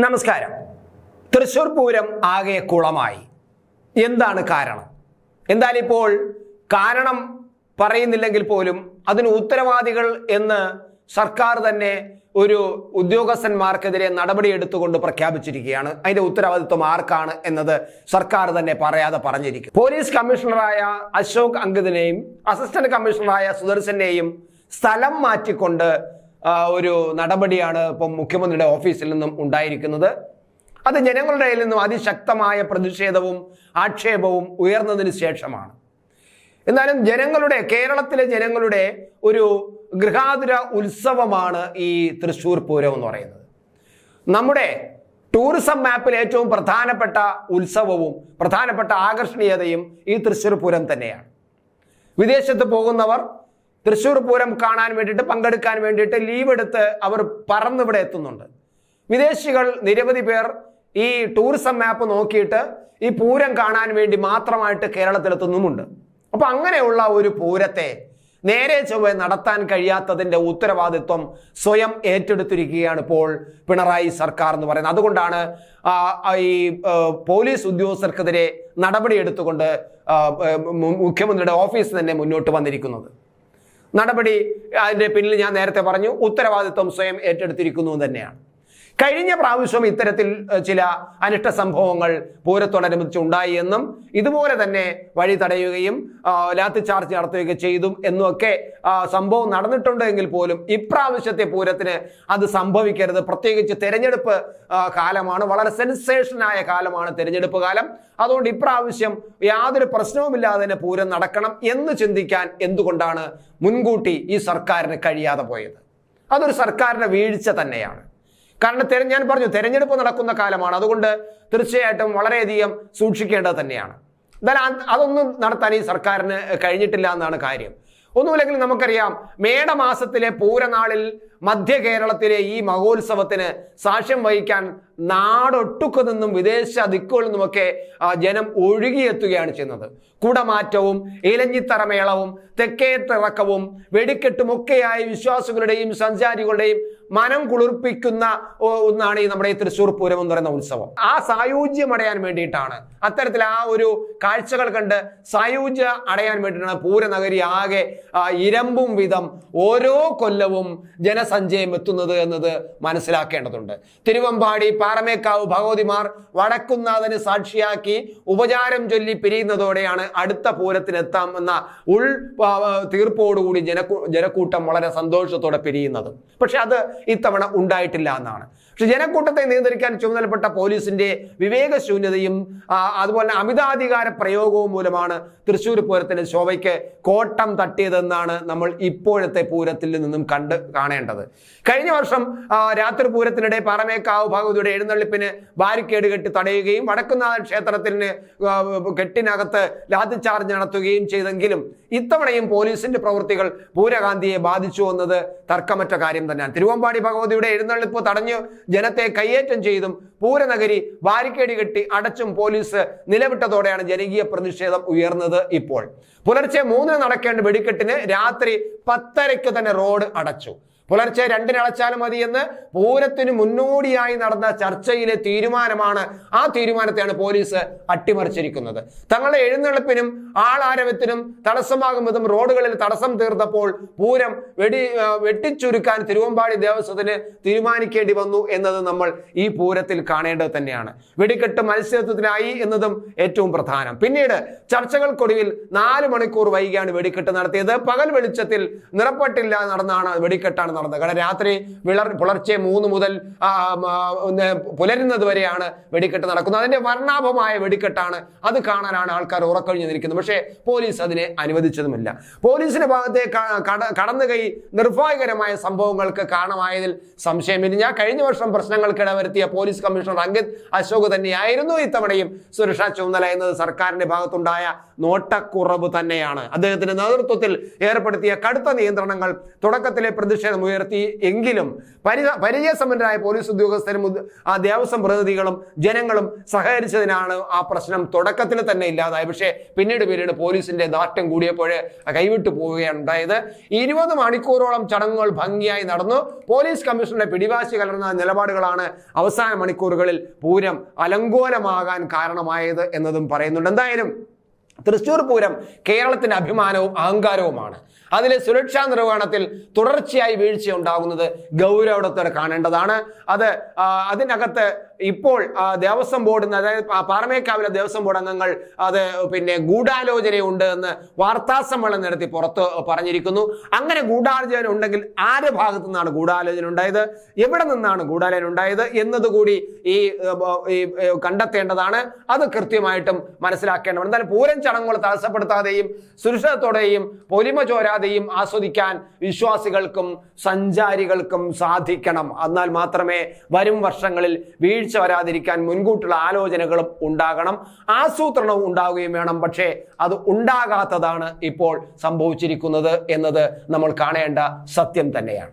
നമസ്കാരം. തൃശൂർ പൂരം ആകെ കുളമായി. എന്താണ് കാരണം? എന്തായാലും ഇപ്പോൾ കാരണം പറയുന്നില്ലെങ്കിൽ പോലും അതിന് ഉത്തരവാദികൾ എന്ന് സർക്കാർ തന്നെ ഒരു ഉദ്യോഗസ്ഥന്മാർക്കെതിരെ നടപടിയെടുത്തുകൊണ്ട് പ്രഖ്യാപിച്ചിരിക്കുകയാണ്. അതിന്റെ ഉത്തരവാദിത്വം ആർക്കാണ് എന്നത് സർക്കാർ തന്നെ പറയാതെ പറഞ്ഞിരിക്കും പോലീസ് കമ്മീഷണറായ അശോക് അങ്കിതിനെയും അസിസ്റ്റന്റ് കമ്മീഷണറായ സുദർശനെയും സ്ഥലം മാറ്റിക്കൊണ്ട് ഒരു നടപടിയാണ് ഇപ്പം മുഖ്യമന്ത്രിയുടെ ഓഫീസിൽ നിന്നും ഉണ്ടായിരിക്കുന്നത്. അത് ജനങ്ങളുടെ കയ്യിൽ നിന്നും അതിശക്തമായ പ്രതിഷേധവും ആക്ഷേപവും ഉയർന്നതിന് ശേഷമാണ്. എന്നാലും ജനങ്ങളുടെ കേരളത്തിലെ ജനങ്ങളുടെ ഒരു ഗൃഹാതുര ഉത്സവമാണ് ഈ തൃശ്ശൂർ പൂരം എന്ന് പറയുന്നത്. നമ്മുടെ ടൂറിസം മാപ്പിൽ ഏറ്റവും പ്രധാനപ്പെട്ട ഉത്സവവും പ്രധാനപ്പെട്ട ആകർഷണീയതയും ഈ തൃശ്ശൂർ പൂരം തന്നെയാണ്. വിദേശത്ത് പോകുന്നവർ തൃശ്ശൂർ പൂരം കാണാൻ വേണ്ടിയിട്ട് പങ്കെടുക്കാൻ വേണ്ടിയിട്ട് ലീവ് എടുത്ത് അവർ പറന്നിവിടെ എത്തുന്നുണ്ട്. വിദേശികൾ നിരവധി പേർ ഈ ടൂറിസം മാപ്പ് നോക്കിയിട്ട് ഈ പൂരം കാണാൻ വേണ്ടി മാത്രമായിട്ട് കേരളത്തിലെത്തുന്നുമുണ്ട്. അപ്പൊ അങ്ങനെയുള്ള ഒരു പൂരത്തെ നേരെ ചൊവ്വെ നടത്താൻ കഴിയാത്തതിന്റെ ഉത്തരവാദിത്വം സ്വയം ഏറ്റെടുത്തിരിക്കുകയാണ് ഇപ്പോൾ പിണറായി സർക്കാർ എന്ന് പറയുന്നത്. അതുകൊണ്ടാണ് ഈ പോലീസ് ഉദ്യോഗസ്ഥർക്കെതിരെ നടപടിയെടുത്തുകൊണ്ട് മുഖ്യമന്ത്രിയുടെ ഓഫീസ് തന്നെ മുന്നോട്ട് വന്നിരിക്കുന്നത്. നടപടി അതിന്റെ പിന്നിൽ ഞാൻ നേരത്തെ പറഞ്ഞു ഉത്തരവാദിത്വം സ്വയം ഏറ്റെടുത്തിരിക്കുന്നു തന്നെയാണ്. കഴിഞ്ഞ പ്രാവശ്യം ഇത്തരത്തിൽ ചില അനിഷ്ട സംഭവങ്ങൾ പൂരത്തോടനുബന്ധിച്ച് ഉണ്ടായി എന്നും ഇതുപോലെ തന്നെ വഴി തടയുകയും ലാത്തി ചാർജ് നടത്തുകയൊക്കെ ചെയ്തു എന്നുമൊക്കെ സംഭവം നടന്നിട്ടുണ്ട് എങ്കിൽ പോലും ഇപ്രാവശ്യത്തെ പൂരത്തിന് അത് സംഭവിക്കരുത്. പ്രത്യേകിച്ച് തെരഞ്ഞെടുപ്പ് കാലമാണ്. വളരെ സെൻസേഷനായ കാലമാണ് തെരഞ്ഞെടുപ്പ് കാലം. അതുകൊണ്ട് ഇപ്രാവശ്യം യാതൊരു പ്രശ്നവുമില്ലാതെ തന്നെ പൂരം നടക്കണം എന്ന് ചിന്തിക്കാൻ എന്തുകൊണ്ടാണ് മുൻകൂട്ടി ഈ സർക്കാരിന് കഴിയാതെ പോയത്? അതൊരു സർക്കാരിന്റെ വീഴ്ച തന്നെയാണ്. കാരണം തെര ഞാൻ പറഞ്ഞു തെരഞ്ഞെടുപ്പ് നടക്കുന്ന കാലമാണ്. അതുകൊണ്ട് തീർച്ചയായിട്ടും വളരെയധികം സൂക്ഷിക്കേണ്ടത് തന്നെയാണ്. അത് അതൊന്നും നടത്താൻ ഈ സർക്കാരിന് കഴിഞ്ഞിട്ടില്ല എന്നാണ് കാര്യം. ഒന്നുമില്ലെങ്കിൽ നമുക്കറിയാം മേടമാസത്തിലെ പൂരനാളിൽ മധ്യ കേരളത്തിലെ ഈ മഹോത്സവത്തിന് സാക്ഷ്യം വഹിക്കാൻ നാടൊട്ടുക്കു നിന്നും വിദേശ ദിക്കുകളിൽ നിന്നുമൊക്കെ ജനം ഒഴുകിയെത്തുകയാണ് ചെയ്യുന്നത്. കുടമാറ്റവും ഇലഞ്ഞിത്തറമേളവും തെക്കേത്തിറക്കവും വെടിക്കെട്ടുമൊക്കെയായി വിശ്വാസികളുടെയും സഞ്ചാരികളുടെയും മനം കുളിർപ്പിക്കുന്ന ഒന്നാണ് ഈ നമ്മുടെ ഈ തൃശ്ശൂർ പൂരം എന്ന് പറയുന്ന ഉത്സവം. ആ സായുജ്യം അടയാൻ വേണ്ടിയിട്ടാണ്. അത്തരത്തിൽ ആ ഒരു കാഴ്ചകൾ കണ്ട് സായൂജ്യ അടയാൻ വേണ്ടിയിട്ടാണ് പൂരനഗരി ആകെ ഇരമ്പും വിധം ഓരോ കൊല്ലവും ജനസഞ്ചയം എത്തുന്നത് എന്നത് മനസ്സിലാക്കേണ്ടതുണ്ട്. തിരുവമ്പാടി പാറമേക്കാവ് ഭഗവതിമാർ വടക്കുന്നാഥന് സാക്ഷിയാക്കി ഉപചാരം ചൊല്ലി പിരിയുന്നതോടെയാണ് അടുത്ത പൂരത്തിനെത്താം എന്ന ഉൾ തീർപ്പോടുകൂടി ജനക്കൂ ജനക്കൂട്ടം വളരെ സന്തോഷത്തോടെ പിരിയുന്നത്. പക്ഷെ അത് ഇത്തവണ ഉണ്ടായിട്ടില്ല എന്നാണ്. പക്ഷെ ജനക്കൂട്ടത്തെ നിയന്ത്രിക്കാൻ ചുമതലപ്പെട്ട പോലീസിന്റെ വിവേകശൂന്യതയും അതുപോലെ അമിതാധികാര പ്രയോഗവും മൂലമാണ് തൃശ്ശൂർ പൂരത്തിന്റെ ശോഭയ്ക്ക് കോട്ടം തട്ടിയതെന്നാണ് നമ്മൾ ഇപ്പോഴത്തെ പൂരത്തിൽ നിന്നും കണ്ട് കാണേണ്ടത്. കഴിഞ്ഞ വർഷം രാത്രി പൂരത്തിനിടെ പാറമേക്കാവ് ഭഗവതിയുടെ എഴുന്നള്ളിപ്പിന് ബാരിക്കേഡ് കെട്ടി തടയുകയും വടക്കുന്നാഥ ക്ഷേത്രത്തിന് കെട്ടിനകത്ത് ലാത്തി ചാർജ് നടത്തുകയും ചെയ്തെങ്കിലും ഇത്തവണയും പോലീസിന്റെ പ്രവൃത്തികൾ പൂരകാന്തിയെ ബാധിച്ചു എന്നത് തർക്കമറ്റ കാര്യം തന്നെയാണ്. തിരുവമ്പാടി ഭഗവതിയുടെ എഴുന്നള്ളിപ്പ് തടഞ്ഞു ജനത്തെ കയ്യേറ്റം ചെയ്തും പൂരനഗരി ബാരിക്കേഡ് കെട്ടി അടച്ചും പോലീസ് നിലവിട്ടതോടെയാണ് ജനകീയ പ്രതിഷേധം ഉയർന്നത് ഇപ്പോൾ. പുലർച്ചെ മൂന്നിന് നടക്കേണ്ട വെടിക്കെട്ടിന് രാത്രി പത്തരയ്ക്ക് തന്നെ റോഡ് അടച്ചു. പുലർച്ചെ രണ്ടിന് അടച്ചാലും മതിയെന്ന് പൂരത്തിന് മുന്നോടിയായി നടന്ന ചർച്ചയിലെ തീരുമാനമാണ് ആ തീരുമാനത്തെയാണ് പോലീസ് അട്ടിമറിച്ചിരിക്കുന്നത്. തങ്ങളുടെ എഴുന്നള്ളിപ്പിനും ആളാരവത്തിനും തടസ്സമാകും വിധം റോഡുകളിൽ തടസ്സം തീർത്തപ്പോൾ പൂരം വെടി വെട്ടിച്ചുരുക്കാൻ തിരുവമ്പാടി ദേവസ്വത്തിന് തീരുമാനിക്കേണ്ടി വന്നു എന്നത് നമ്മൾ ഈ പൂരത്തിൽ കാണേണ്ടത് തന്നെയാണ്. വെടിക്കെട്ട് മത്സ്യത്വത്തിനായി എന്നതും ഏറ്റവും പ്രധാനം. പിന്നീട് ചർച്ചകൾക്കൊടുവിൽ നാല് മണിക്കൂർ വൈകിയാണ് വെടിക്കെട്ട് നടത്തിയത്. പകൽ വെളിച്ചത്തിൽ നിറപ്പെട്ടില്ല നടന്നാണ് വെടിക്കെട്ടാണ് നടന്നത്. കാരണം രാത്രി വിളർ പുലർച്ചെ മൂന്ന് മുതൽ പുലരുന്നത് വരെയാണ് വെടിക്കെട്ട് നടക്കുന്നത്. അതിന്റെ വർണാഭമായ വെടിക്കെട്ടാണ് അത് കാണാനാണ് ആൾക്കാർ ഉറക്കഴിഞ്ഞു നിൽക്കുന്നത്. പക്ഷേ പോലീസ് അതിനെ അനുവദിച്ചതുമില്ല. പോലീസിന്റെ ഭാഗത്തെ കടന്നു കൈ നിർഭാഗ്യകരമായ സംഭവങ്ങൾക്ക് കാരണമായതിൽ സംശയമില്ല. ഞാൻ കഴിഞ്ഞ വർഷം പ്രശ്നങ്ങൾക്ക് ഇടവരുത്തിയ പോലീസ് കമ്മീഷണർ അങ്കിത് അശോക് തന്നെയായിരുന്നു ഇത്തവണയും സുരക്ഷാ ചുമതല എന്നത് സർക്കാരിന്റെ ഭാഗത്തുണ്ടായ നോട്ടക്കുറവ് തന്നെയാണ്. അദ്ദേഹത്തിന്റെ നേതൃത്വത്തിൽ ഏർപ്പെടുത്തിയ കടുത്ത നിയന്ത്രണങ്ങൾ തുടക്കത്തിലെ പ്രതിഷേധം ഉയർത്തി എങ്കിലും പരി പരിചയസമ്പന്നരായ പോലീസ് ഉദ്യോഗസ്ഥരും ആ ദേവസ്വം പ്രതിനിധികളും ജനങ്ങളും സഹകരിച്ചതിനാണ് ആ പ്രശ്നം തുടക്കത്തിൽ തന്നെ ഇല്ലാതായത്. പക്ഷേ പിന്നീട് പിന്നീട് പോലീസിന്റെ ദാർഢ്യം കൂടിയപ്പോൾ കൈവിട്ടു പോവുകയാണ് ഉണ്ടായത്. ഇരുപത് മണിക്കൂറോളം ചടങ്ങുകൾ ഭംഗിയായി നടന്നു. പോലീസ് കമ്മീഷണറുടെ പിടിവാശി കലർന്ന നിലപാടുകളാണ് അവസാന മണിക്കൂറുകളിൽ പൂരം അലങ്കോലമാകാൻ കാരണമായത് എന്നതും പറയുന്നുണ്ട്. എന്തായാലും തൃശ്ശൂർ പൂരം കേരളത്തിന്റെ അഭിമാനവും അഹങ്കാരവുമാണ്. അതിലെ സുരക്ഷാ നിർവഹണത്തിൽ തുടർച്ചയായി വീഴ്ച ഉണ്ടാകുന്നത് ഗൗരവത്തോടെ കാണേണ്ടതാണ്. അത് അതിനകത്ത് ഇപ്പോൾ ദേവസ്വം ബോർഡിൽ അതായത് പാറമേക്കാവിലെ ദേവസ്വം ബോർഡ് അംഗങ്ങൾ അത് പിന്നെ ഗൂഢാലോചനയുണ്ട് എന്ന് വാർത്താ സമ്മേളനം നടത്തി പുറത്ത് പറഞ്ഞിരിക്കുന്നു. അങ്ങനെ ഗൂഢാലോചന ഉണ്ടെങ്കിൽ ആരുടെ ഭാഗത്തു നിന്നാണ് ഗൂഢാലോചന ഉണ്ടായത്? എവിടെ നിന്നാണ് ഗൂഢാലോചന ഉണ്ടായത് എന്നതുകൂടി ഈ കണ്ടെത്തേണ്ടതാണ്. അത് കൃത്യമായിട്ടും മനസ്സിലാക്കേണ്ടതാണ്. എന്തായാലും പൂരം ചടങ്ങുകൾ തടസ്സപ്പെടുത്താതെയും സുരക്ഷിതത്തോടെയും പൊലിമ ചോരാതെയും ആസ്വദിക്കാൻ വിശ്വാസികൾക്കും സഞ്ചാരികൾക്കും സാധിക്കണം. എന്നാൽ മാത്രമേ വരും വർഷങ്ങളിൽ വീഴ്ച വരാതിരിക്കാൻ മുൻകൂട്ടുള്ള ആലോചനകളും ഉണ്ടാകണം. ആസൂത്രണവും ഉണ്ടാവുകയും വേണം. പക്ഷേ അത് ഉണ്ടാകാത്തതാണ് ഇപ്പോൾ സംഭവിച്ചിരിക്കുന്നത് എന്നത് നമ്മൾ കാണേണ്ട സത്യം തന്നെയാണ്.